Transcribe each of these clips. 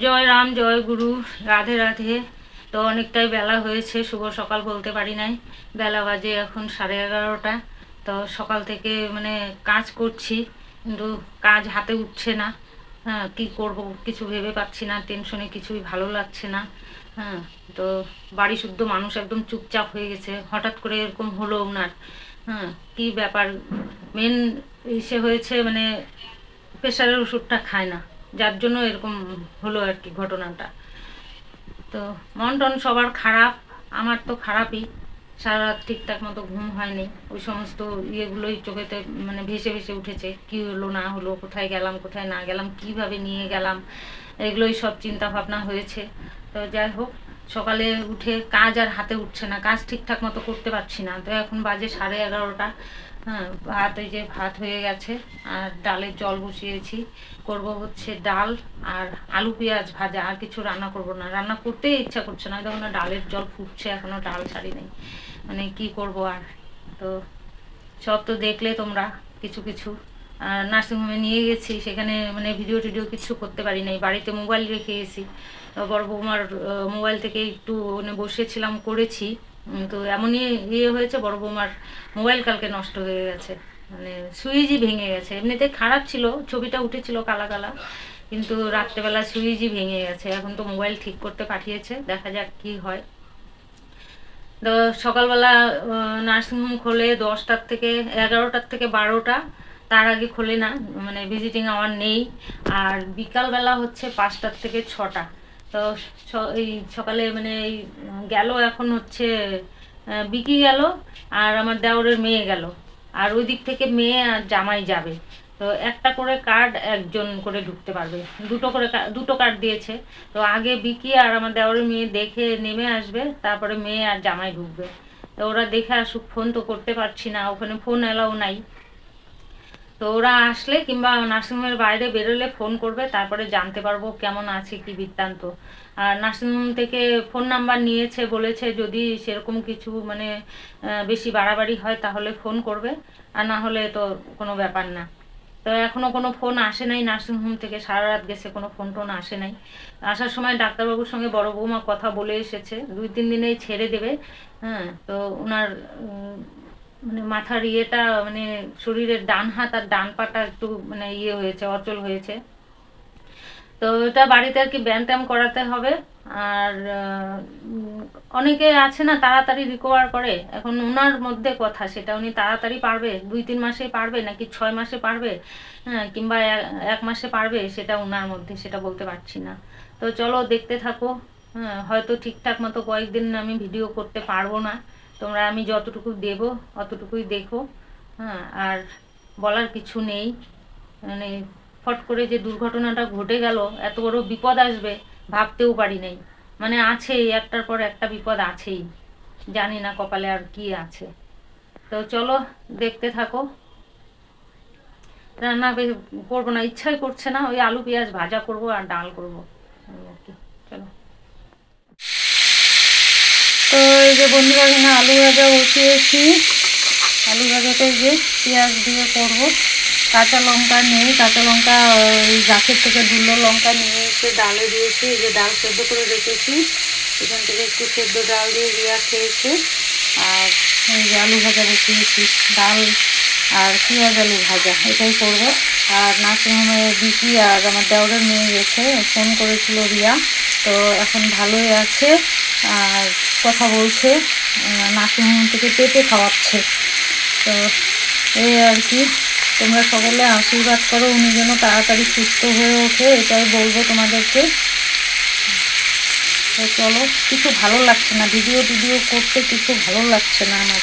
জয় রাম, জয় গুরু, রাধে রাধে। তো অনেকটাই বেলা হয়েছে, শুভ সকাল বলতে পারি নাই। বেলা বাজে এখন সাড়ে এগারোটা। তো সকাল থেকে মানে কাজ করছি, কিন্তু কাজ হাতে উঠছে না। হ্যাঁ কী করব কিছু ভেবে পাচ্ছি না টেনশনে কিছুই ভালো লাগছে না। হ্যাঁ তো বাড়ি শুদ্ধ মানুষ একদম চুপচাপ হয়ে গেছে। হঠাৎ করে এরকম হলো ওনার হ্যাঁ কী ব্যাপার? মেন ইসে হয়েছে মানে প্রেশারের ওষুধটা খায় না। যার জন্য এরকম হলো আর কি ঘটনাটা। তো মন টন সবার খারাপ, আমার তো খারাপই। সারা রাত ঠিকঠাক মতো ঘুম হয়নি। ওই সমস্ত ইয়েগুলোই চোখেতে মানে ভেসে ভেসে উঠেছে। কি হলো, না হলো, কোথায় গেলাম, কোথায় না গেলাম, কীভাবে নিয়ে গেলাম, এগুলোই সব চিন্তা ভাবনা হয়েছে। তো যাই হোক, সকালে উঠে কাজ আর হাতে উঠছে না। কাজ ঠিকঠাক মতো করতে পারছি না। তো এখন বাজে সাড়ে এগারোটা। হ্যাঁ ভাত এই যে ভাত হয়ে গেছে, আর ডালের জল বসিয়েছি। করব হচ্ছে ডাল আর আলু পেঁয়াজ ভাজা, আর কিছু রান্না করব না। রান্না করতেই ইচ্ছা করছে না, দেখো না ডালের জল ফুটছে, এখনও ডাল ছাড়ি নেই। মানে কি করব আর? তো সব তো দেখলে তোমরা, কিছু কিছু। নার্সিংহোমে নিয়ে গেছি, সেখানে মানে ভিডিও টিডিও কিছু করতে পারি নাই। বাড়িতে মোবাইল রেখে গেছি। বড় বৌমার মোবাইল থেকে একটু মানে বসেছিলাম, করেছি। তো এমনই ইয়ে হয়েছে, বড় বৌমার মোবাইল কালকে নষ্ট হয়ে গেছে। মানে সুইচই ভেঙে গেছে। এমনিতে খারাপ ছিল, ছবিটা উঠেছিল কালা কালা, কিন্তু রাত্রেবেলা সুইচই ভেঙে গেছে। এখন তো মোবাইল ঠিক করতে পাঠিয়েছে, দেখা যাক কি হয়। তো সকালবেলা নার্সিংহোম খোলে দশটার থেকে, এগারোটার থেকে বারোটা। তার আগে খোলে না মানে ভিজিটিং আওয়ার নেই। আর বিকালবেলা হচ্ছে পাঁচটার থেকে ছটা। তো এই সকালে মানে এই গেল এখন হচ্ছে বিকি গেল আর আমার দেওরের মেয়ে গেল। আর ওই দিক থেকে মেয়ে আর জামাই যাবে। তো একটা করে কার্ড একজন করে ঢুকতে পারবে। দুটো করে দুটো কার্ড দিয়েছে। তো আগে বিকি আর আমার দেওরের মেয়ে দেখে নেমে আসবে, তারপরে মেয়ে আর জামাই ঢুকবে। তো ওরা দেখে আসুক ফোন তো করতে পারছি না, ওখানে ফোন অ্যালাউ নাই। তো ওরা আসলে কিংবা নার্সিংহোমের বাইরে বেরোলে ফোন করবে, তারপরে জানতে পারব কেমন আছে কি বৃত্তান্ত। আর নার্সিংহোম থেকে ফোন নাম্বার নিয়েছে, বলেছে যদি সেরকম কিছু মানে বেশি বাড়াবাড়ি হয় তাহলে ফোন করবে, আর না হলে তো কোনো ব্যাপার না। তো এখনও কোনো ফোন আসে নাই নার্সিংহোম থেকে, সারা রাত গেছে কোনো ফোন টোন আসে নাই। আসার সময় ডাক্তারবাবুর সঙ্গে বড় বৌমা কথা বলে এসেছে, দুই তিন দিনেই ছেড়ে দেবে হ্যাঁ তো ওনার মানে মাথার ইয়েটা মানে শরীরের ডান হাত আর ডান পাটা একটু মানে ইয়ে হয়েছে, অচল হয়েছে। তো এটা বাড়িতে আর কি ব্যায়াম ট্যাম করাতে হবে। আর অনেকে আছে না তাড়াতাড়ি রিকভার করে। এখন ওনার মধ্যে কথা, সেটা উনি তাড়াতাড়ি পারবে, দুই তিন মাসে পারবে, নাকি ছয় মাসে পারবে হ্যাঁ কিংবা এক মাসে পারবে, সেটা ওনার মধ্যে, সেটা বলতে পারছি না। তো চলো দেখতে থাকো হ্যাঁ হয়তো ঠিকঠাক মতো কয়েকদিন আমি ভিডিও করতে পারব না। তোমরা আমি যতটুকু দেব, অতটুকুই দেখো হ্যাঁ আর বলার কিছু নেই। মানে ফট করে যে দুর্ঘটনাটা ঘটে গেল, এত বড় বিপদ আসবে, ভাবতেও পারি নাই। মানে আছেই, একটার পর একটা বিপদ আছেই। জানি না কপালে আর কি আছে। তো চলো, দেখতে থাকো। রান্না করব না, ইচ্ছাই করছে না, ওই আলু পেঁয়াজ ভাজা করব আর ডাল করব এই আর কি চলো তো এই যে বন্ধুরা, এখানে আলু ভাজা বসিয়েছি। আলু ভাজাতে যে পেঁয়াজ দিয়ে করব। কাঁচা লঙ্কা নেই, কাঁচা লঙ্কা, ওই গাছের থেকে দুলো লঙ্কা নিয়ে এসে ডালে দিয়েছি। এই যে ডাল সেদ্ধ করে রেখেছি। এখান থেকে একটু সেদ্ধ ডাল দিয়ে রিয়া খেয়েছে। আর এই যে আলু ভাজা বসিয়েছি, ডাল আর পেঁয়াজ আলু ভাজা, এটাই করব। আর নার্সিংহোমে বিকি আর আমার দেওরের মেয়ে গেছে, ফোন করেছিল রিয়া। তো এখন ভালোই আছে। আর কথা বলছে আহ, নার্সিংহোম থেকে পেটে খাওয়াচ্ছে। তো এই আর কি তোমরা সকলে আশীর্বাদ করো উনি যেন তাড়াতাড়ি সুস্থ হয়ে ওঠে এটাই বলব তোমাদেরকে। তো চলো কিছু ভালো লাগছে না ভিডিও টিডিও করতে কিছু ভালো লাগছে না আমার।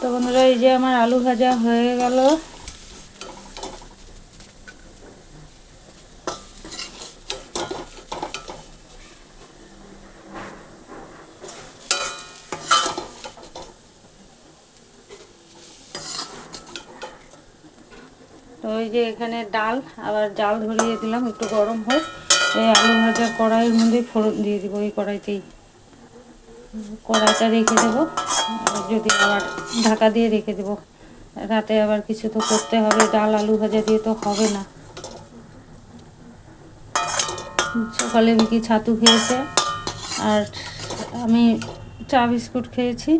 তো বন্ধুরা এই যে আমার আলু ভাজা হয়ে গেল তো ওই যে এখানে ডাল, আবার জাল ধরিয়ে দিলাম, একটু গরম হোক। এই আলু ভাজা কড়াইয়ের মধ্যে ফোড়ন দিয়ে দিব, এই কড়াইতেই। কড়াইটা রেখে দেবো। যদি আবার ঢাকা দিয়ে রেখে দেবো। রাতে আবার কিছু তো করতে হবে, ডাল, আলু ভাজা দিয়ে তো হবে না। সকালে বিকি ছাতু খেয়েছে, আর আমি চা বিস্কুট খেয়েছি।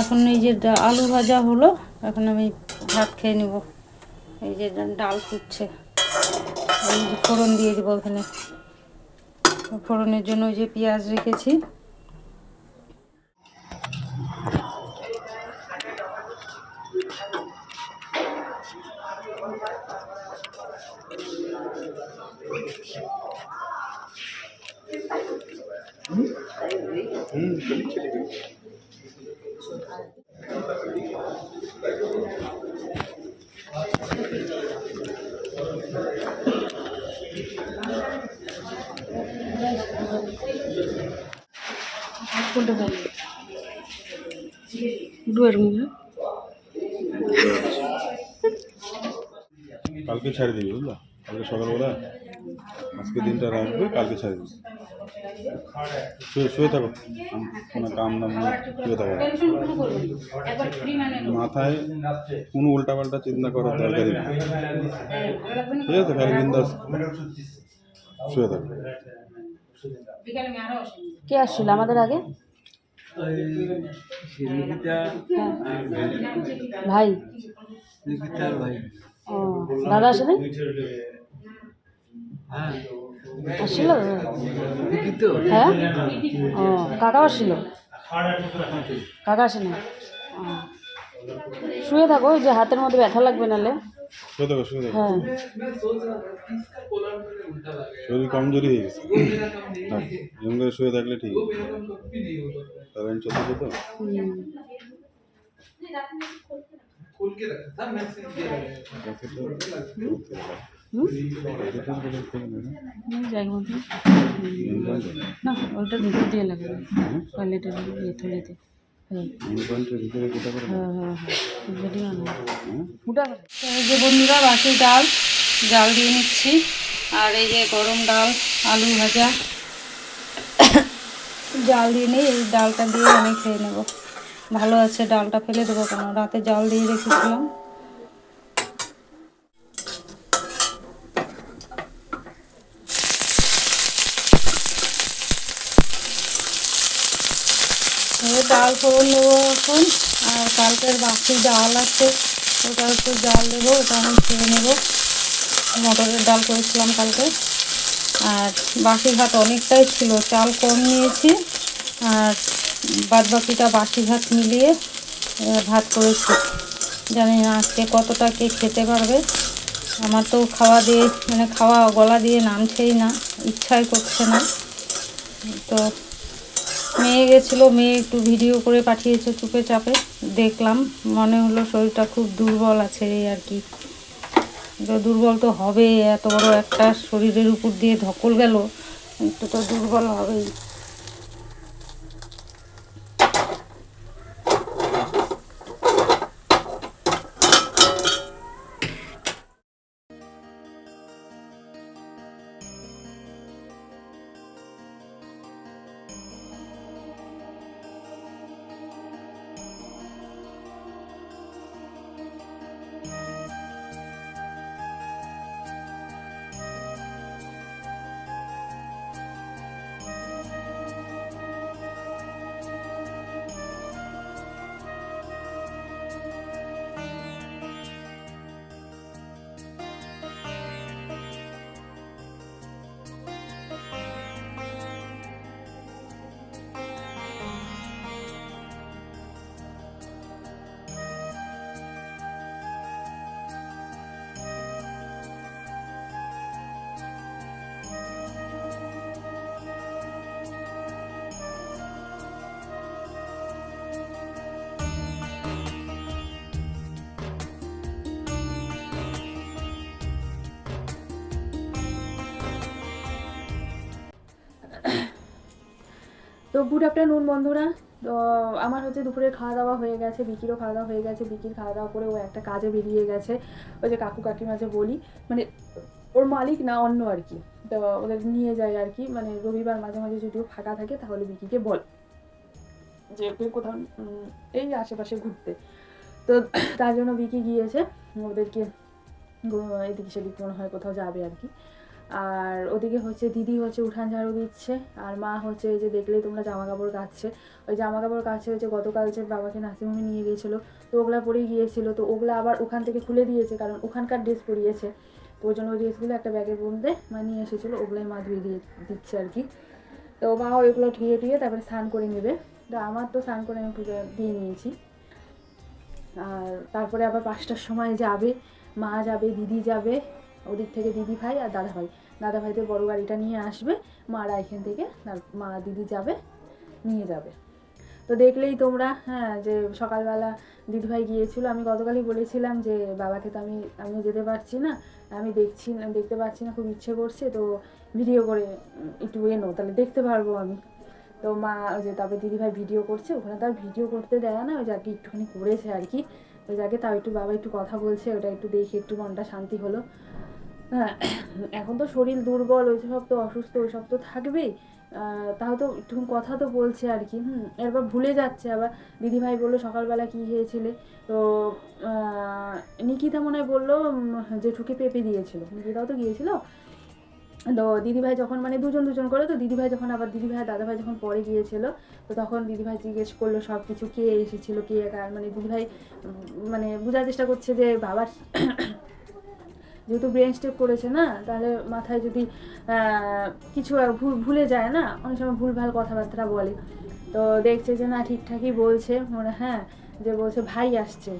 এখন এই যে আলু ভাজা হলো, এখন আমি ভাত খেয়ে নেব। এই যে ডাল ফুটছে। ফোড়ন দিয়ে দেবো ওখানে। ফোড়নের জন্য ওই যে পেঁয়াজ রেখেছি। মুখে কালকে ছেড়ে দিবি, বুঝলা? কালকে সকালবেলা আজকে দিনটা রাখবে কালকে ছেড়ে দিবি। শুয়ে শুয়ে থাকো। কোনো কাম দাম নেই শুয়ে থাকো। মাথায় কোনো উল্টাপাল্টা চিন্তা করার দরকারই নেই। ঠিক আছে খালি বিন্দাস শুয়ে থাকো। কে আসছিল? আমাদের আগে? ভাই। ও দাদা আসেনি? আসছিল হ্যাঁ? ও কাকা আসছিল কাকা আসেনি? ও। শুয়ে থাকো যে হাতের মধ্যে ব্যথা লাগবে নালে। হ্যাঁ। শরীর কমজোরি হয়ে গেছে। এরকম করে শুয়ে থাকলে ঠিক। কারেন্ট তো। না? ওটা ভিতর দিয়ে লাগবে টয়লেটের ইয়ে থলিতে যে বন্ধুরা বাকি ডাল জাল দিয়ে নিচ্ছি। আর এই যে গরম ডাল আলু ভাজা। জাল দিয়ে নিই এই ডালটা দিয়ে আমি খেয়ে নেব। ভালো আছে ডালটা ফেলে দেবো কেন? রাতে জাল দিয়ে রেখেছিলাম। ডাল ফোড়ন দেবো এখন। আর কালকের বাকি ডাল আছে। ওটা একটু জাল দেবো, ওটা আমি খেয়ে নেব। মটরের ডাল করেছিলাম কালকে। আর বাসি ভাত অনেকটাই ছিল, চাল কম নিয়েছি। আর বাদ বাকিটা বাসি ভাত মিলিয়ে ভাত করেছি। জানি না আজকে কতটা কে খেতে পারবে। আমার তো খাওয়া দিয়ে মানে খাওয়া গলা দিয়ে নামছেই না, ইচ্ছাই করছে না। তো মেয়ে গেছিল, মেয়ে একটু ভিডিও করে পাঠিয়েছে চুপে চাপে দেখলাম, মনে হলো শরীরটা খুব দুর্বল আছে এই আর কি। দুর্বল তো হবে এত বড় একটা শরীরের উপর দিয়ে ধকল গেল, একটু তো দুর্বল হবেই। গুড আফটারনুন, বন্ধুরা। তো আমার হচ্ছে দুপুরের খাওয়া দাওয়া হয়ে গেছে, বিকিরও খাওয়া দাওয়া হয়ে গেছে। বিকির খাওয়া দাওয়া করে ও একটা কাজে বেরিয়ে গেছে। ওই যে কাকু কাকিমা যে বলি মানে ওর মালিক না অন্য আর কি। তো ওদের নিয়ে যায় আর কি মানে রবিবার মাঝে মাঝে যদিও ফাঁকা থাকে, তাহলে বিকিকে বল। যে কোথাও এই আশেপাশে ঘুরতে। তো তার জন্য বিকি গিয়েছে। ওদেরকে এদিকে সেদিক মনে হয় কোথাও যাবে আর কি। আর ওদিকে হচ্ছে দিদি হচ্ছে উঠান ঝাড়ু দিচ্ছে, আর মা হচ্ছে যে দেখলেই তোমরা জামা কাপড় কাচ্ছে। ওই জামা কাপড় কাছে হচ্ছে গতকাল যে বাবাকে নার্সিংহোমে নিয়ে গিয়েছিল, তো ওগুলা পরেই গিয়েছিল, তো ওগুলা আবার ওখান থেকে খুলে দিয়েছে কারণ ওখানকার ড্রেস পরিয়েছে। তো ওই জন্য ওই ড্রেসগুলো একটা ব্যাগের মধ্যে মা নিয়ে এসেছিল, ওগুলোই মা ধুয়ে দিয়ে দিচ্ছে আর কি। তো মা ওইগুলো ধুয়ে টুয়ে তারপরে স্নান করে নেবে। তো আমার তো স্নান করে আমি পুজো দিয়ে নিয়েছি। আর তারপরে আবার পাঁচটার সময় যাবে, মা যাবে, দিদি যাবে, ওদিক থেকে দিদি ভাই আর দাদা ভাই দাদা ভাইদের বড় গাড়িটা নিয়ে আসবে মারা এখান থেকে মা দিদি যাবে, নিয়ে যাবে। তো দেখলেই তোমরা হ্যাঁ যে সকালবেলা দিদিভাই গিয়েছিল, আমি গতকালই বলেছিলাম যে বাবাকে তো আমি, আমিও যেতে পারছি না, আমি দেখছি না, দেখতে পাচ্ছি না, খুব ইচ্ছে করছে, তো ভিডিও করে একটু এনো তাহলে দেখতে পারব আমি। তো মা যে তারপরে দিদিভাই ভিডিও করছে, ওখানে তার ভিডিও করতে দেয় না, ওই যাকে একটুখানি করেছে আর কি, ওই যাকে তাও একটু বাবা একটু কথা বলছে, ওটা একটু দেখে একটু মনটা শান্তি হলো। এখন তো শরীর দুর্বল ওই সব তো অসুস্থ ওই সব তো থাকবেই। তাও তো একটু কথা তো বলছে আর কি, হুম, এরপর ভুলে যাচ্ছে আবার। দিদিভাই বলল, সকালবেলা কী খেয়েছিলে তো নিকিতা মনে হয় বলল জেঠুকে পেঁপে দিয়েছিল। নিকিতাও তো গিয়েছিল। তো দিদিভাই যখন মানে দুজন দুজন করে, তো দিদিভাই যখন আবার, দিদিভাই, দাদাভাই যখন পরে গিয়েছিল, তো তখন দিদিভাই জিজ্ঞেস করল সব কিছু কে এসেছিল, কে কার মানে দিদিভাই মানে বোঝার চেষ্টা করছে যে বাবার যেহেতু ব্রেন স্টেপ করেছে না, তাহলে মাথায় যদি কিছু আর ভুল, ভুলে যায় না, অনেক সময় ভুলভাল কথাবার্তা বলে। তো দেখছে যে না, ঠিকঠাকই বলছে, মনে হ্যাঁ যে বলছে ভাই আসছে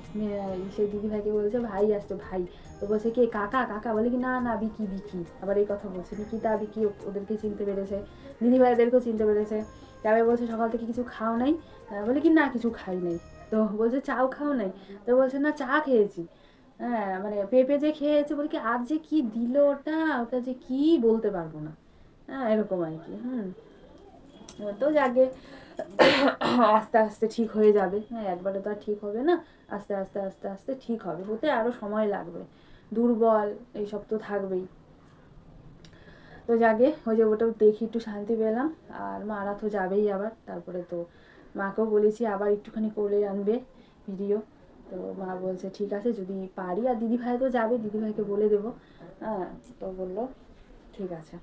সেই দিদি ভাইকে বলছে ভাই আসছে, ভাই। তো বলছে কে, কাকা? কাকা বলে কি না না, বিকি বিকি। আবার এই কথা বলছে বিকিতা বিকি ওদেরকে চিনতে পেরেছে দিদি ভাইদেরকেও চিনতে পেরেছে। তারপরে বলছে সকাল থেকে কিছু খাও নাই বলে কি না, কিছু খাই নাই। তো বলছে চাও খাও নাই। তো বলছে না, চা খেয়েছি। হ্যাঁ মানে পেঁপে যে খেয়েছে বলে কি, আর যে কি দিল ওটা ওটা যে কি বলতে পারব না। হ্যাঁ এরকম আর কি, হুম। তো যাকে আস্তে আস্তে ঠিক হয়ে যাবে। হ্যাঁ একবারে তো আর ঠিক হবে না, আস্তে আস্তে আস্তে আস্তে ঠিক হবে। হতে আরও সময় লাগবে। দুর্বল, এইসব তো থাকবেই। তো যাকে ওই যে ওটা দেখি, একটু শান্তি পেলাম। আর মারা তো যাবেই আবার। তারপরে তো মাকেও বলেছি, আবার একটুখানি করে আনবে ভিডিও। তো মা বলছে, ঠিক আছে, যদি পারি আর দিদিভাই তো যাবে, দিদিভাইকে বলে দেবো। হ্যাঁ তো বলল, ঠিক আছে।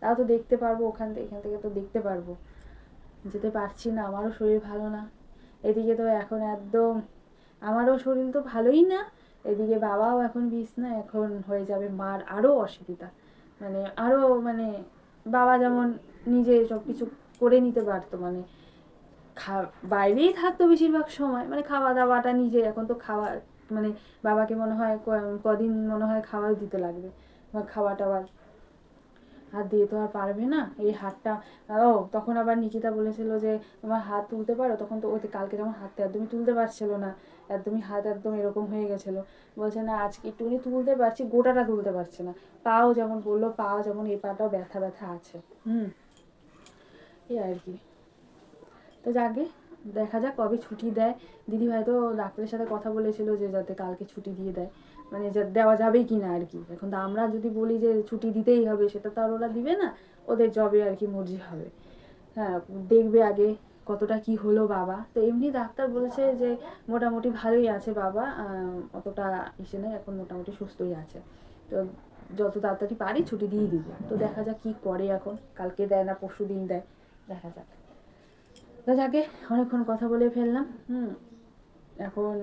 তাও তো দেখতে পারব ওখান থেকে, এখান থেকে তো দেখতে পারব। যেতে পারছি না, আমারও শরীর ভালো না। এদিকে তো এখন একদম, আমারও শরীর তো ভালোই না। এদিকে বাবাও এখন বিছনা, এখন হয়ে যাবে মার আরও অসুবিধা। মানে আরও মানে বাবা যেমন নিজে সব কিছু করে নিতে পারতো মানে বাইরেই থাকতো বেশিরভাগ সময়। মানে খাওয়া দাওয়াটা নিজে, এখন তো খাওয়া মানে বাবাকে মনে হয় কদিন মনে হয় খাওয়াও দিতে লাগবে। খাওয়া টাওয়ার হাত দিয়ে তো আর পারবে না। এই হাতটা, ও, তখন আবার নিকিতা বলেছিল যে, তোমার হাত তুলতে পারো? তখন তো ওতে কালকে যেমন হাতটা একদমই তুলতে পারছিল না। একদমই হাত একদম এরকম হয়ে গেছিল। বলছে, না, আজকে একটুখানি তুলতে পারছি, গোটাটা তুলতে পারছে না। পাও যেমন বলল, পাও যেমন এই পাটাও ব্যথা ব্যথা আছে। হুম। এই আর কি। তো যাকে দেখা যাক কবে ছুটি দেয়। দিদি ভাই তো ডাক্তারের সাথে কথা বলেছিল যে যাতে কালকে ছুটি দিয়ে দেয়। মানে দেওয়া যাবে কি না আর কি। এখন তো আমরা যদি বলি যে ছুটি দিতেই হবে, সেটা তো আর ওরা দিবে না। ওদের জবে আর কি মর্জি হবে। হ্যাঁ দেখবে আগে কতটা কি হলো বাবা। তো এমনি ডাক্তার বলেছে যে মোটামুটি ভালোই আছে বাবা। অতটা ইসে নেই, এখন মোটামুটি সুস্থই আছে। তো যত তাড়াতাড়ি পারি ছুটি দিয়ে দিব। তো দেখা যাক কি করে এখন। কালকে দেয় না, পরশু দিন দেয়। দেখা যাক। তো যাকে অনেকক্ষণ কথা বলে ফেললাম, হুম। এখন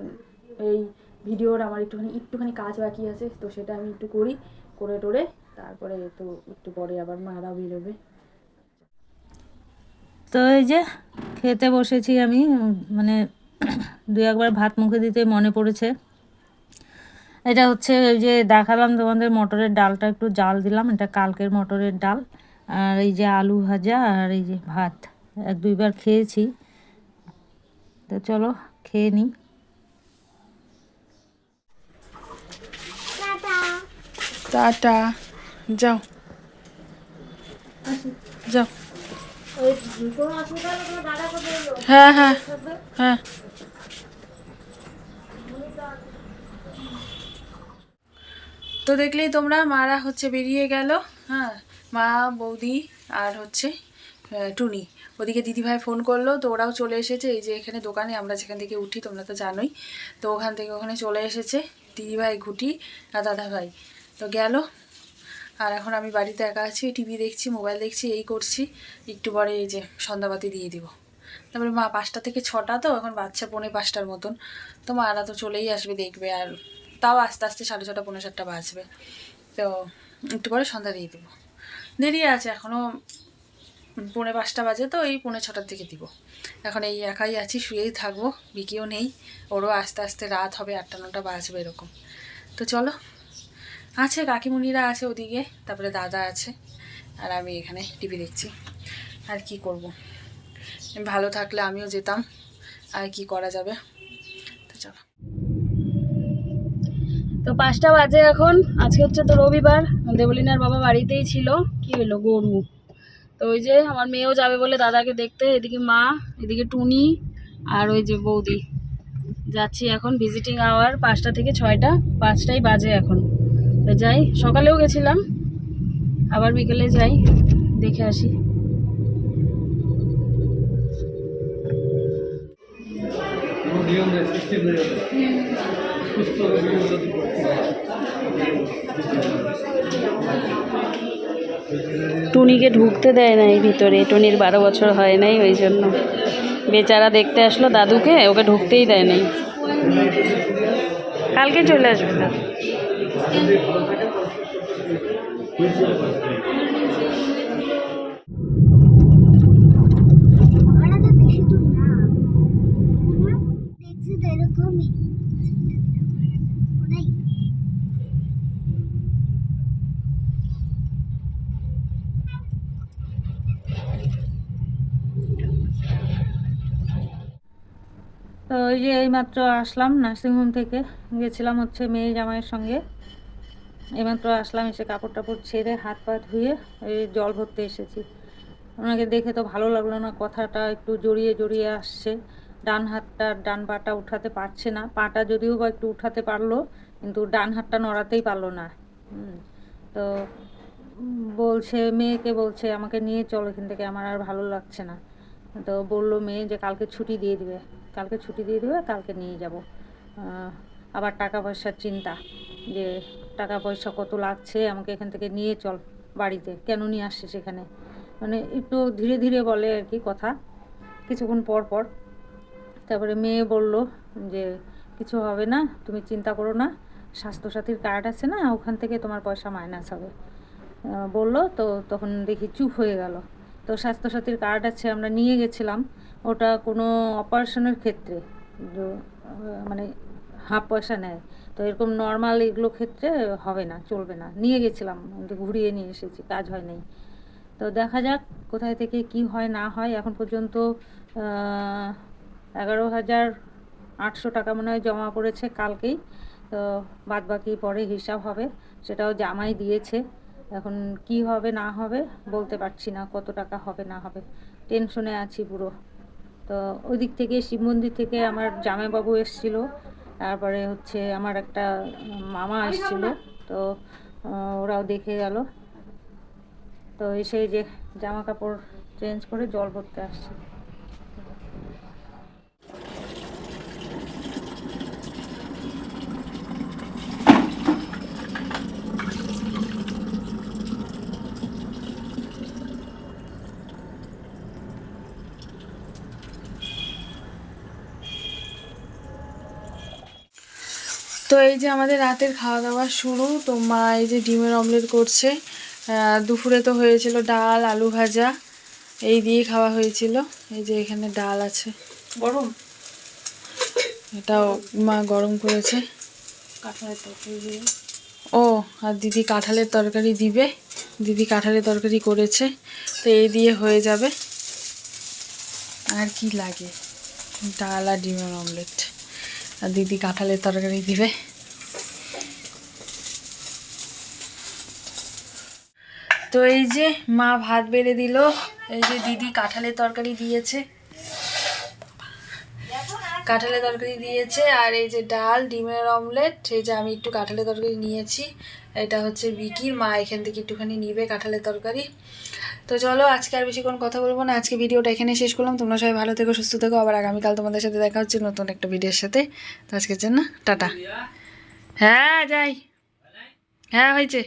এই ভিডিওর আমার একটুখানি একটুখানি কাজ বাকি আছে, তো সেটা আমি একটু করি, করে টোরে, তারপরে তো একটু পরে আবার মারাও বেরোবে। তো এই যে খেতে বসেছি আমি মানে দু একবার ভাত মুখে দিতে মনে পড়েছে। এটা হচ্ছে ওই যে দেখালাম তোমাদের মটরের ডালটা, একটু জাল দিলাম, এটা কালকের মটরের ডাল, আর এই যে আলু ভাজা, আর এই যে ভাত। এক দুইবার খেয়েছি। তো চলো খেয়ে নিই। টাটা। যাও। যাও। হ্যাঁ হ্যাঁ। হ্যাঁ। তো দেখলেই তোমরা মারা হচ্ছে বেরিয়ে গেল। হ্যাঁ মা বৌদি আর হচ্ছে আহ, টুনি। ওদিকে দিদিভাই ফোন করল, তো ওরাও চলে এসেছে। এই যে এখানে দোকানে, আমরা যেখান থেকে উঠি, তোমরা তো জানোই। তো ওখান থেকে ওখানে চলে এসেছে দিদিভাই, ঘুটি আর দাদাভাই। তো গেল। আর এখন আমি বাড়িতে একা আছি টিভি দেখছি মোবাইল দেখছি, এই করছি। একটু পরে এই যে সন্ধ্যাবাতি দিয়ে দিব। তারপরে মা পাঁচটা থেকে ছটা তো, এখন বাচ্চা পৌনে পাঁচটার মতন। তো মারা তো চলেই আসবে, দেখবে। আর তাও আস্তে আস্তে সাড়ে ছটা, পৌনে সাতটা বাজবে। তো একটু পরে সন্ধ্যা দিয়ে দেবো। দেরি আছে এখনও পৌনে পাঁচটা বাজে তো, এই পৌনে ছটার দিকে দিব। এখন এই একাই আছি, শুয়েই থাকব, বিকিও নেই। ওরও আস্তে আস্তে রাত হবে, আটটা নটা বাজবে এরকম। তো চলো। আছে, কাকিমুনিরা আছে ওদিকে, তারপরে দাদা আছে, আর আমি এখানে টিভি দেখছি। আর কি করব? ভালো থাকলে আমিও যেতাম, আর কি করা যাবে? তো চলো। তো পাঁচটা বাজে এখন, আজকে হচ্ছে তো রবিবার। দেবলিনার বাবা বাড়িতেই ছিল, কি হলো গরু? তো ওই যে আমার মেয়েও যাবে বলে দাদাকে দেখতে, এদিকে মা, এদিকে টুনি আর ওই যে বৌদি। যাচ্ছি এখন ভিজিটিং আওয়ার পাঁচটা থেকে ছয়টা, পাঁচটাই বাজে এখন। তো যাই, সকালেও গেছিলাম, আবার বিকেলে যাই, দেখে আসি। টুনিকে ঢুকতে দেয় নাই ভিতরে। টুনির বারো বছর হয় নাই ওই জন্য। বেচারা দেখতে আসলো দাদুকে, ওকে ঢুকতেই দেয় নাই। কালকে চলে আসবে না ওরা তো বেশি দূর না দেখছি তো এরকমই ওটাই তো ওই যে এইমাত্র আসলাম নার্সিংহোম থেকে। গেছিলাম হচ্ছে মেয়ে জামাইয়ের সঙ্গে। এইমাত্র আসলাম, এসে কাপড় টাপড় ছেড়ে হাত পা ধুয়ে ওই জল ভরতে এসেছি। ওনাকে দেখে তো ভালো লাগল না, কথাটা একটু জড়িয়ে জড়িয়ে আসছে। ডান হাতটা, ডান পাটা উঠাতে পারছে না। পাটা যদিও বা একটু উঠাতে পারল, কিন্তু ডান হাতটা নড়াতেই পারল না। তো বলছে, মেয়েকে বলছে, আমাকে নিয়ে চলো, এখান থেকে আমার আর ভালো লাগছে না। তো বলল মেয়ে যে, কালকে ছুটি দিয়ে দিবে। কালকে ছুটি দিয়ে দেবে, কালকে নিয়ে যাব। আবার টাকা পয়সার চিন্তা, যে টাকা পয়সা কত লাগছে, আমাকে এখান থেকে নিয়ে চল বাড়িতে। কেন নিয়ে আসছিস এখানে? মানে একটু ধীরে ধীরে বলে আর কি কথা, কিছুক্ষণ পর পর। তারপরে মেয়ে বলল যে, কিছু হবে না, তুমি চিন্তা করো না, স্বাস্থ্যসাথীর কার্ড আছে না, ওখান থেকে তোমার পয়সা মাইনাস হবে। বলল, তো তখন দেখি চুপ হয়ে গেল। তো স্বাস্থ্যসাথীর কার্ড আছে, আমরা নিয়ে গেছিলাম। ওটা কোনো অপারেশনের ক্ষেত্রে মানে হাফ পয়সা নেয়। তো এরকম নর্মাল এগুলো ক্ষেত্রে হবে না, চলবে না। নিয়ে গেছিলাম ঘুরিয়ে নিয়ে এসেছি, কাজ হয় নাই। তো দেখা যাক কোথায় থেকে কি হয়, না হয়। এখন পর্যন্ত এগারো হাজার আটশো টাকা মনে হয় জমা পড়েছে কালকেই। তো বাদ বাকি পরে হিসাব হবে, সেটাও জামাই দিয়েছে। এখন কি হবে, না হবে, বলতে পারছি না কত টাকা হবে, না হবে। টেনশনে আছি পুরো। তো ওই দিক থেকে শিব মন্দির থেকে আমার জামাইবাবু এসছিল। তারপরে হচ্ছে আমার একটা মামা এসছিল। তো ওরাও দেখে গেল। তো এসে যে জামা কাপড় চেঞ্জ করে জল ভরতে আসছি। তো এই যে আমাদের রাতের খাওয়া দাওয়া শুরু তো মা এই যে ডিমের অমলেট করছে। দুপুরে তো হয়েছিল ডাল আলু ভাজা এই দিয়ে খাওয়া হয়েছিল। এই যে এখানে ডাল আছে। গরম? এটাও মা গরম করেছে। কাঁঠালের তরকারি দিয়ে? ও আর দিদি কাঁঠালের তরকারি দিবে। দিদি কাঁঠালের তরকারি করেছে। তো এই দিয়ে হয়ে যাবে। আর কি লাগে? ডাল আর ডিমের অমলেট আর দিদি কাঁঠালের তরকারি দিবে। তো এই যে মা ভাত বেড়ে দিল, এই যে দিদি কাঁঠালের তরকারি দিয়েছে। কাঁঠালের তরকারি দিয়েছে আর এই যে ডাল, ডিমের অমলেট, এই যে আমি একটু কাঁঠালের তরকারি নিয়েছি। এটা হচ্ছে বিকির মা এখান থেকে একটুখানি নিবে কাঁঠালের তরকারি। তো চলো, আজকে আর বেশিক্ষণ কথা বলব না। আজকে ভিডিওটা এখানে শেষ করলাম। তোমরা সবাই ভালো থেকো, সুস্থ থেকো। আবার আগামীকাল তোমাদের সাথে দেখা হচ্ছে নতুন একটা ভিডিওর সাথে। তো আজকের জন্য টাটা। হ্যাঁ যাই। হ্যাঁ হয়েছে।